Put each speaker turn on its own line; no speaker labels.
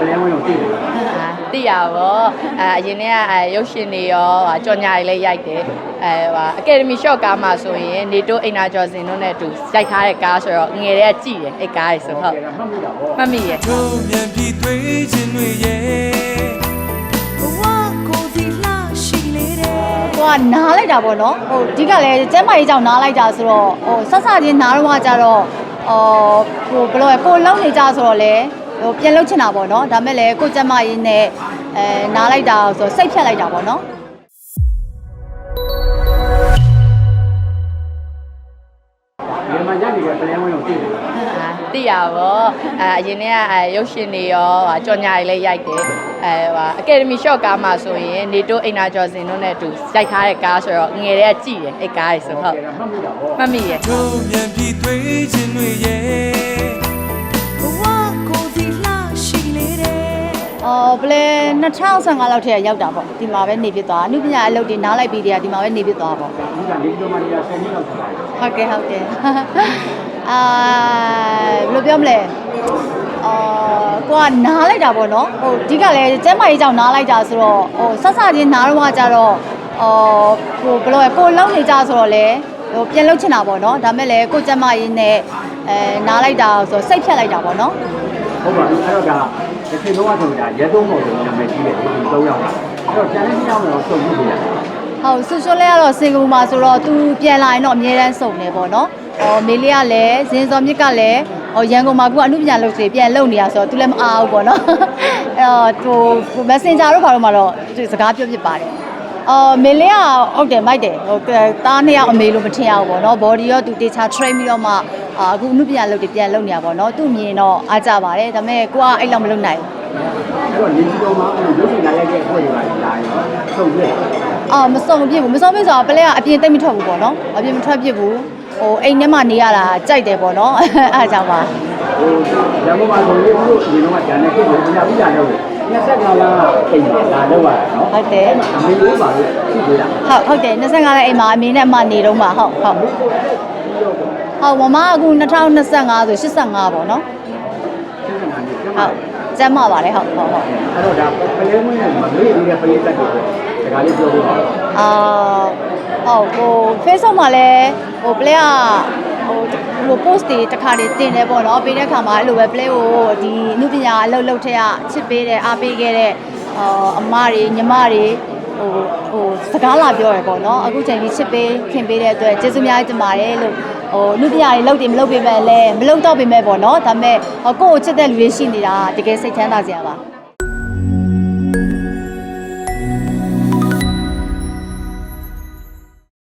ပလဲဝင်ကိုသိတယ်
အာသိရပါဘောအာအရင်ကအဲရုပ်ရှင်တွေရောဟာကြော်ညာတွေလည်းရိုက်တယ်အဲဟာအကယ်ဒမီရှော့ကားမှာဆိုရင်နေတိုးအိမ်နာကျော်စင်တို့နဲ့အတူရိုက်ထားတဲ့ကားဆိုတော့ငယ်တဲ့ကကြည့်တယ်အဲ့ကားကြီးဆိုဟုတ်
မှတ်မိတာပေါ့
မှတ်မိရဲ့
တို့မြန်ပြီးတွေးခြင်းတွေရဲ့ဘဝကိုဒီလာရှိလေတဲ့
ဟိုကနားလိုက်တာပေါ့နော်ဟိုအဓိကလည်းကျမ်းမာရေးကြောင့်နားလိုက်တာဆိုတော့ဟိုဆက်စချင်းနားတော့ကြတော့အော်ဟိုဘယ်လိုလဲကိုလုံးနေကြဆိုတော့လေ ဟိုပြန်လုတ်ချင်တာပေါ့နော်ဒါမဲ့လည်းကိုကျမ်းမာရေးနဲ့အဲနားလိုက်တာဆိုတော့စိတ်ဖြတ်လိုက်တာပေါ့နော်
ဒီမှာညနေကပလဲဝင်ကိုသိတယ်
အာသိရပါဘောအာအရင်ကအဲရုပ်ရှင်တွေရောဟာကြော်ညာတွေလည်းရိုက်တယ်အဲဟာအကယ်ဒမီရှော့ကားမှာဆိုရင်နေတိုးအိမ်နာကျော်စင်တို့နဲ့အတူရိုက်ထားတဲ့ကားဆိုတော့ငယ်တဲ့ကကြည့်တယ်အဲ့ကားကြီးဆိုဟုတ်
မှတ်မိတာပေါ့
မှတ်မိရဲ့
အော်ဘလဲ2015လောက်ထည့်ရောက်တာပေါ့ဒီမှာပဲနေဖြစ်သွားအနုပညာအလုပ်တွေနားလိုက်ပြီးတည်းကဒီမှာပဲနေဖြစ်သွားပေါ့
ဒီကလေးတို့မှလည်းဆယ်နှစ်လောက်ရှိပါတယ်
ဟုတ်ကဲ့ဟုတ်ကဲ့အာဘယ်လိုပြောမလဲအာကိုကနားလိုက်တာပေါ့နော်ဟိုအဓိကလည်းကျမ်းမာရေးကြောင့်နားလိုက်တာဆိုတော့ဟိုဆက်စချင်းနားတော့ကြတော့အော်ဟိုဘယ်လိုလဲကိုလုံးနေကြဆိုတော့လေဟိုပြန်လုတ်ချင်တာပေါ့နော်ဒါမဲ့လည်းကိုကျမ်းမာရေးနဲ့အဲနားလိုက်တာဆိုတော့စိတ်ဖြတ်လိုက်တာပေါ့နော်
ဟုတ်ပါပြီအဲ့တော့ဒါ တစ်ချိန်လုံးကဆိုတာရဲသုံးပုံလို့နာမည်ကြီးတယ်ဒီ၃ယောက်ပါအဲ့တော့ကျန်တဲ့နှစ်ယောက်တော့စုံပြီးပြရတယ်
ဟုတ်ဆူဆွလဲကတော့စင်ကာပူမှာဆိုတော့သူပြန်လာရင်တော့အများတန်းစုံနေပေါ့နော်။အော်မေလေးကလည်းဇင်းစောမြစ်ကလည်းဟောရန်ကုန်မှာကအမှုပညာလုပ်စီပြန်လုပ်နေရဆိုတော့သူလည်းမအားဘူးပေါ့နော်။အဲ့တော့ဟို Messenger တို့ဘာလို့မှတော့သူစကားပြောဖြစ်ပါတယ်။အော်မေလေးကဟုတ်တယ်မိုက်တယ်ဟိုတားနှစ်ယောက်အမေလို့မထင်ရဘူးပေါ့နော် body ရောသူတေချာ train ပြီးတော့မှ အာအခုအမှုပညာလုပ်တွေပြန်လုပ်နေရပါတော့သူ့မြင်တော့အားကြပါတယ်ဒါပေမဲ့ကိုကအဲ့လောက်မလုပ်နိုင်ဘူး
အဲ့တော့နေပြည်တော်မှာအဲ့လိုရုပ်ရှင်လာရိုက်တဲ့အဖွဲ့တွေပါလာရင်စုံပြည့်
အာမစုံပြစ်ဘူးမစုံပြစ်ဆိုတာပလဲကအပြင်တိတ်မထွက်ဘူးပေါ့နော်အပြင်မထွက်ပြစ်ဘူးဟိုအိမ်ထဲမှာနေရတာကြိုက်တယ်ပေါ့နော်အားကြောင့်ပါ
ဟိုရန်ကုန်မှာဆိုရင်တို့ဒီတော့ကျန်တဲ့ကိစ္စကိုညာပြီးကြတော့25လအိမ်လာတော့ရတာနော်
ဟုတ်တယ်
အမေလေးပါလို့ရှိသေးတာ
ဟုတ်ဟုတ်တယ်25ရက်အိမ်မှာအမေနဲ့အမနေတော့မှာဟုတ်ဟုတ် ဟုတ်မမအခု2025ဆို85ပေါ့နော်
25နှစ်ကျ
ဟုတ်ကျမ်းမာပါတယ်ဟုတ်ဟုတ်ဟုတ်
အဲ့တော့ဒါပလဲမွေးနဲ့မမေ့သေးတဲ့ပလဲတက်တွေဒါကလေးပြောဖို့ပါ
အာဟုတ်ဟို Facebook မှာလည်းဟို play ကဟိုဟို post တွေတစ်ခါတည်းတင်တယ်ပေါ့နော်ပြီးတဲ့အခါမှာအဲ့လိုပဲ play ကိုဒီအမှုပညာအလုပ်လုပ်ထက်ကချစ်ပေးတယ်အားပေးခဲ့တဲ့အာအမတွေညီမတွေဟိုဟိုစကားလာပြောရပေါ့နော်အခုချိန်ကြီးချစ်ပေးခင်ပေးတဲ့အတွက်ကျေးဇူးအများကြီးတင်ပါတယ်လို့ ဟိုအမှုပညာတွေလုပ်တယ်မလုပ်ပေးမဲ့လဲမလုပ်တော့ပေးမဲ့ပေါ့နော်ဒါပေမဲ့ဟိုကိုယ့်ကိုချစ်တဲ့လူတွေရှိနေတာတကယ်စိတ်ချမ်းသာစရာပါ